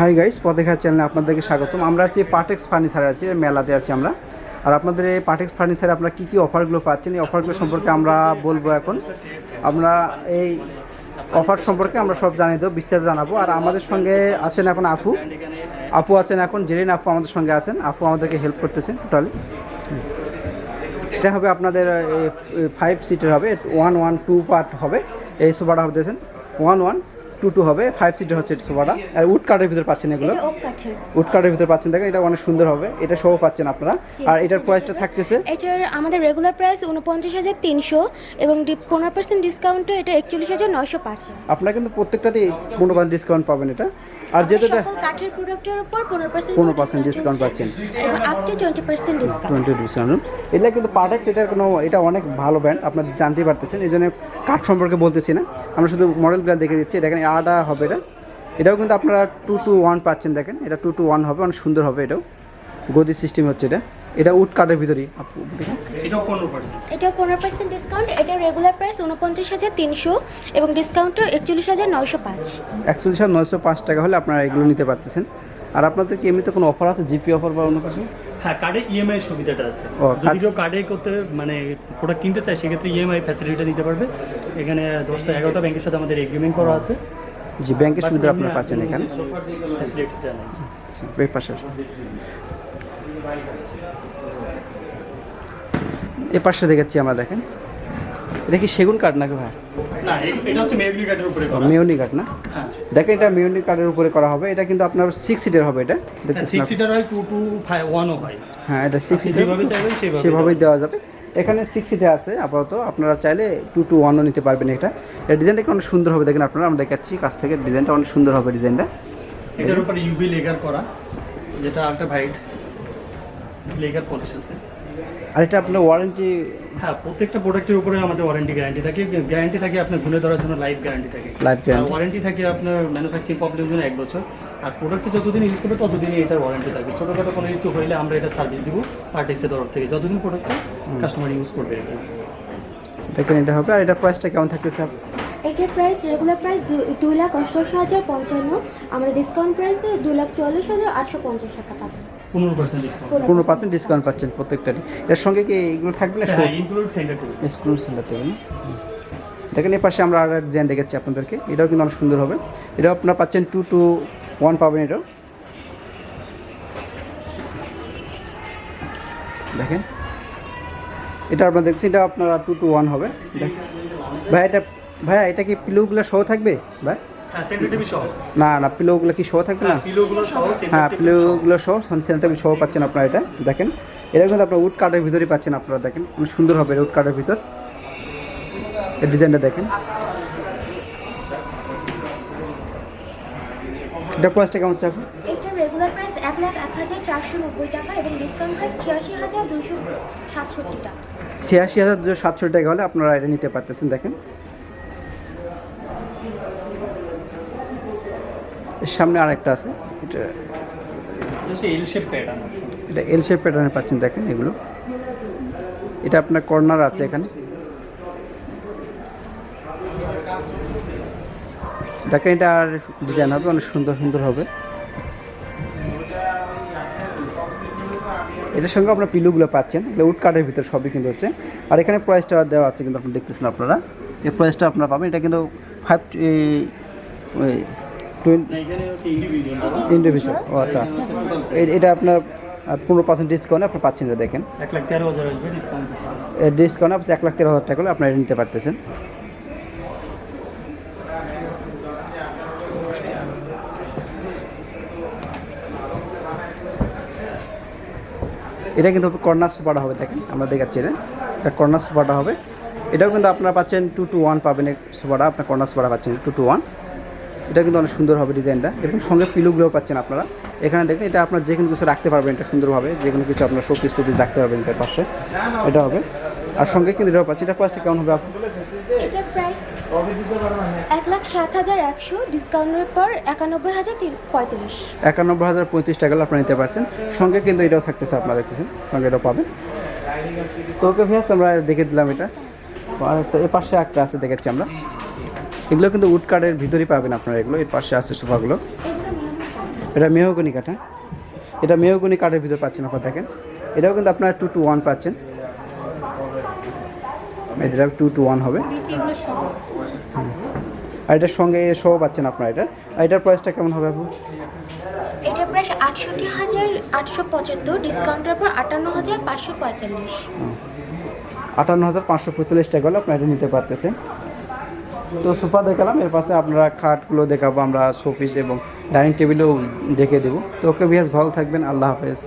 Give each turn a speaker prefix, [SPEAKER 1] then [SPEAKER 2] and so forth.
[SPEAKER 1] Hi guys পদেখার চ্যানেলে আপনাদেরকে স্বাগতম। আমরা আছি পার্টেক্স ফার্নিচার আছি, মেলাতে আছি আমরা। আর আপনাদের এই পার্টেক্স ফার্নিচারে আপনারা কী কী অফারগুলো পাচ্ছেন, এই অফারগুলো সম্পর্কে আমরা বলব এখন। আমরা এই অফার সম্পর্কে আমরা সব জানিয়ে দেবো, বিস্তারিত জানাব। আর আমাদের সঙ্গে আছেন এখন আপু। আপু আছেন এখন, জেরিন আপু আমাদের সঙ্গে আছেন। আপু আমাদেরকে হেল্প করতেছেন টোটালি এটা হবে আপনাদের ফাইভ সিটের হবে ওয়ান ওয়ান টু পার্ট হবে। এই সোফাটা হবে দেখেন ওয়ান ওয়ান টু টু হবে ফাইভ সিটের হচ্ছে সোফাটা। আর উড কাঠের ভিতরে পাচ্ছেন এগুলো। উড কাঠের ভিতরে পাচ্ছেন দেখেন এটা অনেক সুন্দর হবে এটা সহ পাচ্ছেন আপনারা। আর এটার প্রাইসটা থাকতেছে?
[SPEAKER 2] এটার আমাদের রেগুলার প্রাইস উনপঞ্চাশ হাজার তিনশো এবং পনেরো পার্সেন্ট ডিসকাউন্টে এটা একচল্লিশ হাজার নয়শো পাঁচ।
[SPEAKER 1] আপনারা কিন্তু প্রত্যেকটাতে পনেরো পার্সেন্ট ডিসকাউন্ট পাবেন এটা। আর যেটা
[SPEAKER 2] সকল কাঠের প্রোডাক্টের উপর পনেরো পার্সেন্ট
[SPEAKER 1] 15% ডিসকাউন্ট পাচ্ছেন।
[SPEAKER 2] Up to twenty percent discount
[SPEAKER 1] twenty discount এটা কিন্তু পার্টেক সেটার কোনো এটা অনেক ভালো ব্র্যান্ড আপনারা জানতে পারতেছেন। এই জন্য কাঠ সম্পর্কে বলতেছি না। আমরা শুধু মডেলগুলো দেখে দিচ্ছি। দেখেন আটা হবে এটা। এটাও কিন্তু আপনারা টু টু ওয়ান পাচ্ছেন দেখেন। এটা টু টু ওয়ান হবে অনেক সুন্দর হবে এটাও। গদি সিস্টেম হচ্ছে এটা। এটা উড ভিতরেই। আপু দেখেন
[SPEAKER 3] এটাও পনেরো পার্সেন্ট
[SPEAKER 2] এটা পনেরো পার্সেন্ট ডিসকাউন্ট এটা রেগুলার প্রাইস উনপঞ্চাশ হাজার তিনশো এবং ডিসকাউন্টও একচল্লিশ হাজার নয়শো পাঁচ।
[SPEAKER 1] একচল্লিশ হাজার নয়শো পাঁচ টাকা হলে আপনারা এগুলো নিতে পারতেছেন। আর আপনাদের কি এমনিতে কোনো অফার আছে? জিপি অফার বা অন্য কিছু?
[SPEAKER 3] হ্যাঁ কার্ডে ইএমআই সুবিধাটা আছে। যদি কেউ কার্ডে করতে মানে প্রোডাক্ট কিনতে চায় সেক্ষেত্রে ইএমআই ফ্যাসিলিটিটা নিতে পারবে। এখানে দশটা এগারোটা ব্যাংকের সাথে আমাদের এগ্রিমেন্ট করা আছে।
[SPEAKER 1] জি ব্যাংকের সুবিধা আপনারা পাচ্ছেন এখানে।
[SPEAKER 3] ফ্যাসিলিটিটা নেই।
[SPEAKER 1] এ পাশে দেখাচ্ছি আমরা দেখেন। এটা কি সেগুন কাঠ নাকি ভাই?
[SPEAKER 3] না এ- এটা হচ্ছে মেগলি কার্ডের উপরে করা।
[SPEAKER 1] মেয়নি কাঠ না?
[SPEAKER 3] হ্যাঁ।
[SPEAKER 1] দেখেন এটা মেয়নি কাঠের উপরে করা হবে। এটা কিন্তু আপনার সিক্স সিটের হবে এটা।
[SPEAKER 3] সিক্স সিটার হয় টু টু ফাইভ ওয়ানও হয়।
[SPEAKER 1] হ্যাঁ এটা সিক্স সিটের সেভাবেই দেওয়া যাবে। এখানে সিক্স সিটে আছে আপাতত। আপনারা চাইলে টু টু ওয়ানও নিতে পারবেন এটা। এর ডিজাইনটা অনেক সুন্দর হবে। দেখেন আপনারা আমরা দেখাচ্ছি কাছ থেকে। ডিজাইনটা অনেক সুন্দর হবে ডিজাইনটা
[SPEAKER 3] এটার উপরে ইউবি লেগার করা যেটা আলট্রা ভাইট লেগার পলিশ আছে।
[SPEAKER 1] আর এটা আপনার ওয়ারেন্টি
[SPEAKER 3] হ্যাঁ প্রত্যেকটা প্রোডাক্টের উপরে আমাদের ওয়ারেন্টি গ্যারান্টি থাকে। গ্যারান্টি থাকে আপনার ঘুরে ধরার জন্য লাইফ গ্যারান্টি থাকে।
[SPEAKER 1] Life guarantee।
[SPEAKER 3] ওয়ারেন্টি থাকে আপনার ম্যানুফ্যাকচারিং প্রবলেম জন্য এক বছর। আর যতদিন ইউজ করবে ততদিনই এটার ওয়ারেন্টি থাকে ছোটোখাটো কোনো ইস্যু হলে আমরা এটা সার্ভিস দিব পার্টেক্সের তরফ থেকে। যতদিন প্রোডাক্টটা কাস্টমার ইউজ করবে আর
[SPEAKER 1] দেখেন এটা হবে। আর এটা প্রাইসটা কেমন থাকবে স্যার
[SPEAKER 2] এটার প্রাইস রেগুলার প্রাইস দুই লাখ অষ্টআশি হাজার পঞ্চান্ন। আমাদের ডিসকাউন্ট প্রাইসে দুই লাখ চুয়াল্লিশ হাজার আটশো পঞ্চাশ টাকা পাবেন
[SPEAKER 3] পনেরো পার্সেন্ট ডিসকাউন্ট
[SPEAKER 1] পনেরো পার্সেন্ট ডিসকাউন্ট পাচ্ছেন প্রত্যেকটারই। এর সঙ্গে কি এগুলো থাকবে? না
[SPEAKER 3] হ্যাঁ include centre to
[SPEAKER 1] screw centre থেকে দেখেন এই পাশে আমরা আর একটা ডিজাইন দেখাচ্ছি আপনাদেরকে। এটাও কিন্তু অনেক সুন্দর হবে। এটাও আপনারা পাচ্ছেন টু টু ওয়ান পাবেন এটাও। দেখেন। এটা আপনারা দেখছি এটা আপনারা টু টু ওয়ান হবে। ভাই এটা ভাইয়া এটা কি পিলোগুলো সহ থাকবে? ভাই?
[SPEAKER 3] হ্যাঁ সহ।
[SPEAKER 1] না না পিলোগুলো কি সহ থাকবে? না
[SPEAKER 3] হ্যাঁ পিলোগুলো সহ
[SPEAKER 1] হ্যাঁ
[SPEAKER 3] সেন্টার টিভি সহ
[SPEAKER 1] প্লেগুলো সহ পাচ্ছেন আপনারা এটা দেখেন। এটা কিন্তু আপনার উড কার্ডের ভিতরেই পাচ্ছেন আপনারা দেখেন। অনেক সুন্দর হবে উড কার্ডের ভিতর। এই ডিজাইনটা দেখেন। এটা প্রাইসটা কেমন আপনি
[SPEAKER 2] রেগুলার প্রাইস এক লাখ এক হাজার চারশো নব্বই টাকা এবং ডিসকাউন্ট প্রাইস ছিয়াশি হাজার দুশো সাতষট্টি টাকা।
[SPEAKER 1] ছিয়াশি হাজার দুশো সাতশো টাকা হলে আপনারা এটা নিতে পারতেছেন দেখেন। এর সামনে আরেকটা আছে। এটা
[SPEAKER 3] এল শেপ প্যাটার্ন
[SPEAKER 1] এটা এল শেপ প্যাটার্নে পাচ্ছেন দেখেন এগুলো। এটা আপনার কর্নার আছে এখানে। দেখেন এটা আর ডিজাইন হবে অনেক সুন্দর সুন্দর হবে। এটার সঙ্গে আপনার পিলুগুলো পাচ্ছেন এগুলো উড কার্ডের ভিতর সবই কিন্তু হচ্ছে। আর এখানে প্রাইসটা দেওয়া আছে কিন্তু আপনি দেখতেছেন আপনারা। এই প্রাইসটা আপনারা পাবেন এটা কিন্তু ফাইভ
[SPEAKER 3] ইন্ডিভিজুয়াল
[SPEAKER 1] ও আচ্ছা। এটা আপনার পনেরো পার্সেন্ট ডিসকাউন্ট আপনি পাচ্ছেন এটা দেখেন।
[SPEAKER 3] এক লাখ তেরো হাজার ডিসকাউন্ট
[SPEAKER 1] ডিসকাউন্ট আপনি এক লাখ তেরো হাজার টাকা হলে আপনারা নিতে পারতেছেন। এটা কিন্তু কর্নার সুপারটা হবে দেখেন আমরা দেখাচ্ছি এটা। এটা কর্নার সুপারটা হবে। এটাও কিন্তু আপনারা পাচ্ছেন টু টু ওয়ান পাবেন এই সুপারটা। আপনার কর্নার সুপারটা পাচ্ছেন টু টু ওয়ান এটা কিন্তু অনেক সুন্দর হবে ডিজাইনটা এবং সঙ্গে পিলুগুলোও পাচ্ছেন আপনারা। এখানে দেখেন এটা আপনার যে কোনো কিছু রাখতে পারবেন এটা সুন্দরভাবে। যে কোনো কিছু আপনার শোপিস টুপিস রাখতে পারবেন এটার পাশে। এটা হবে। আর সঙ্গে কিন্তু এটাও পাচ্ছি। এটা প্রাইসটা কেমন হবে
[SPEAKER 2] এটার প্রাইস এক লাখ সাত হাজার একশো ডিসকাউন্টের পর একানব্বই হাজার পঁয়ত্রিশ।
[SPEAKER 1] একানব্বই হাজার পঁয়ত্রিশ টাকা আপনারা নিতে পারছেন। সঙ্গে কিন্তু এটাও থাকতেছে আপনারা দেখতেছেন। সঙ্গে এটাও পাবেন। তো ওকে ভিয়াস আমরা দেখে দিলাম এটা। আর এর পাশে একটা আছে দেখেছি আমরা। এগুলো কিন্তু উড কার্ডের ভিতরেই পাবেন আপনারা এগুলো। এর পাশে আছে সোফাগুলো। এটা মেহগনি কাঠ হ্যাঁ? এটা মেহগনি কাঠের ভিতর পাচ্ছেন আপনার দেখেন। এটাও কিন্তু আপনারা টু টু ওয়ান পাচ্ছেন। এটা টু টু ওয়ান হবে। আর এটার সঙ্গে সহ পাচ্ছেন আপনার এটা। আর এটার প্রাইসটা কেমন হবে আপু?
[SPEAKER 2] এটা প্রায় আটষট্টি হাজার আটশো পঁচাত্তর ডিসকাউন্টের পর আটান্ন হাজার পাঁচশো পঁয়তাল্লিশ।
[SPEAKER 1] আটান্ন হাজার পাঁচশো পঁয়তাল্লিশ টাকা হলে আপনারা এটা নিতে পারতেছেন। তো সোফা দেখালাম, এর পাশে আপনারা খাটগুলো দেখাবো, আমরা শোপিস এবং ডাইনিং টেবিলও দেখে দেবো। তো ওকে বিয়াস ভালো থাকবেন, আল্লাহ হাফেজ।